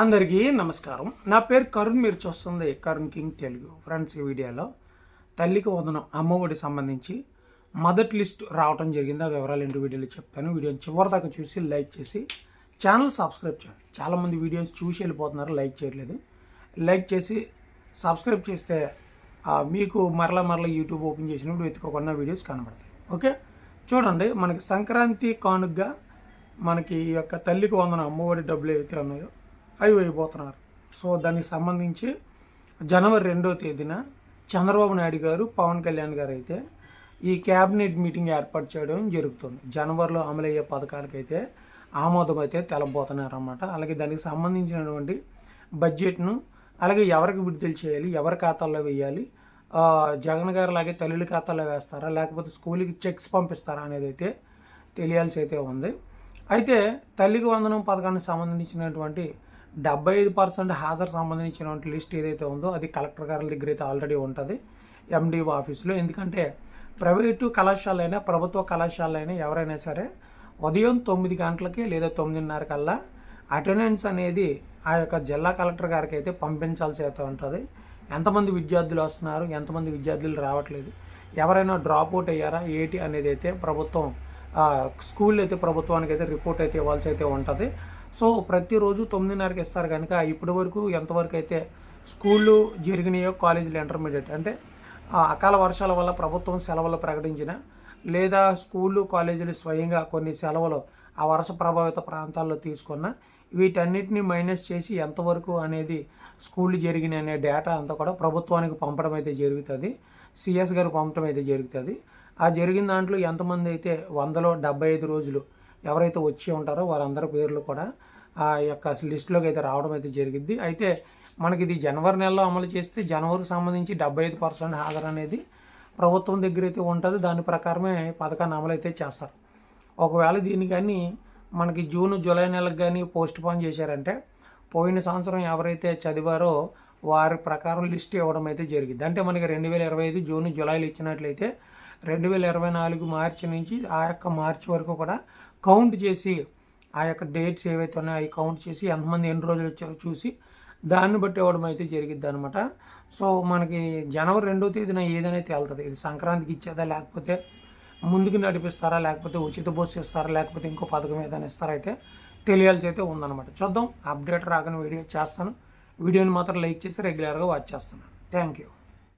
అందరికీ నమస్కారం. నా పేరు కరుణ్ మీరు చూస్తుంది కరుణ్ కింగ్ తెలుగు. ఫ్రెండ్స్ ఈ వీడియోలో తల్లికి వదనం అమ్మఒడి సంబంధించి మొదటి లిస్ట్ రావడం జరిగింది. ఆ వివరాలు ఏంటి వీడియోలో చెప్తాను. వీడియోని చివరి దాకా చూసి లైక్ చేసి ఛానల్ సబ్స్క్రైబ్ చేయండి. చాలామంది వీడియోస్ చూసి వెళ్ళిపోతున్నారు లైక్ చేయట్లేదు. లైక్ చేసి సబ్స్క్రైబ్ చేస్తే మీకు మరలా మరలా యూట్యూబ్ ఓపెన్ చేసినప్పుడు వెతుకోకుండా వీడియోస్ కనబడతాయి. ఓకే? చూడండి మనకి సంక్రాంతి కానుకగా మనకి ఈ యొక్క తల్లికి వందన అమ్మఒడి డబ్బులు ఏవైతే ఉన్నాయో అవి వేయబోతున్నారు సో దానికి సంబంధించి జనవరి రెండో తేదీన చంద్రబాబు నాయుడు గారు పవన్ కళ్యాణ్ గారు అయితే ఈ క్యాబినెట్ మీటింగ్ ఏర్పాటు చేయడం జరుగుతుంది. జనవరిలో అమలయ్యే పథకాలకైతే ఆమోదం అయితే తెలబోతున్నారు అన్నమాట అలాగే దానికి సంబంధించినటువంటి బడ్జెట్ను అలాగే ఎవరికి విడుదల చేయాలి ఎవరి ఖాతాల్లో వేయాలి జగన్ గారు లాగే తల్లుల ఖాతాలో వేస్తారా లేకపోతే స్కూల్కి చెక్స్ పంపిస్తారా అనేది అయితే తెలియాల్సి అయితే ఉంది. అయితే తల్లికి వందనం పథకానికి సంబంధించినటువంటి డెబ్బై ఐదు పర్సెంట్ హాజరు సంబంధించినటువంటి లిస్ట్ ఏదైతే ఉందో అది కలెక్టర్ గారి దగ్గర అయితే ఆల్రెడీ ఉంటుంది ఎండిఓ ఆఫీస్లో. ఎందుకంటే ప్రైవేటు కళాశాలైనా ప్రభుత్వ కళాశాలైనా ఎవరైనా సరే ఉదయం తొమ్మిది గంటలకి లేదా తొమ్మిదిన్నర కల్లా అటెండెన్స్ అనేది ఆ యొక్క జిల్లా కలెక్టర్ గారికి అయితే పంపించాల్సి అయితే ఉంటుంది. ఎంతమంది విద్యార్థులు వస్తున్నారు ఎంతమంది విద్యార్థులు రావట్లేదు ఎవరైనా డ్రాప్ అవుట్ అయ్యారా ఏంటి అనేది అయితే ప్రభుత్వం స్కూల్ అయితే ప్రభుత్వానికి అయితే రిపోర్ట్ అయితే ఇవ్వాల్సి అయితే ఉంటుంది. సో ప్రతిరోజు తొమ్మిదిన్నరకి ఇస్తారు కనుక ఇప్పటి వరకు ఎంతవరకు అయితే స్కూళ్ళు జరిగినాయో కాలేజీలు ఇంటర్మీడియట్ అంటే ఆ, అకాల వర్షాల వల్ల ప్రభుత్వం సెలవులు ప్రకటించిన లేదా స్కూళ్ళు కాలేజీలు స్వయంగా కొన్ని సెలవులు ఆ వర్ష ప్రభావిత ప్రాంతాల్లో తీసుకున్న వీటన్నిటిని మైనస్ చేసి ఎంతవరకు అనేది స్కూళ్ళు జరిగిన అనే డేటా అంతా కూడా ప్రభుత్వానికి పంపడం అయితే జరుగుతుంది. సిఎస్ గారు పంపడం అయితే జరుగుతుంది. ఆ జరిగిన దాంట్లో ఎంతమంది అయితే వందలో డెబ్బై ఐదు రోజులు ఎవరైతే వచ్చి ఉంటారో వారందరి పేర్లు కూడా ఆ యొక్క లిస్టులోకి అయితే రావడం అయితే జరిగింది. అయితే మనకి ఇది జనవరి నెలలో అమలు చేస్తే జనవరికి సంబంధించి డెబ్బై ఐదు పర్సెంట్ హాజరు అనేది ప్రభుత్వం దగ్గర అయితే ఉంటుంది. దాని ప్రకారమే పథకాన్ని అమలు అయితే చేస్తారు. ఒకవేళ దీన్ని కానీ మనకి జూన్ జూలై నెలకు కానీ పోస్ట్ పోన్ చేశారంటే పోయిన సంవత్సరం ఎవరైతే చదివారో వారి ప్రకారం లిస్ట్ ఇవ్వడం అయితే జరిగింది. అంటే మనకి రెండు వేల ఇరవై ఐదు జూన్ జూలైలో ఇచ్చినట్లయితే రెండు వేల ఇరవై నాలుగు మార్చి నుంచి ఆ యొక్క మార్చి వరకు కూడా కౌంట్ చేసి ఆ యొక్క డేట్స్ ఏవైతే ఉన్నాయో అవి కౌంట్ చేసి ఎంతమంది ఎన్ని రోజులు వచ్చారో చూసి దాన్ని బట్టి ఇవ్వడం అయితే జరిగిద్ది అనమాట సో మనకి జనవరి రెండో తేదీన ఏదైనా వెళ్తుంది. ఇది సంక్రాంతికి ఇచ్చేదా లేకపోతే ముందుకు నడిపిస్తారా లేకపోతే ఉచిత బస్సు ఇస్తారా లేకపోతే ఇంకో పథకం ఏదైనా ఇస్తారా అయితే తెలియాల్సి అయితే ఉందన్నమాట. చూద్దాం. అప్డేట్ రాగానే వీడియో చేస్తాను. వీడియోని మాత్రం లైక్ చేసి రెగ్యులర్గా వాచ్ చేస్తాను. Thank you.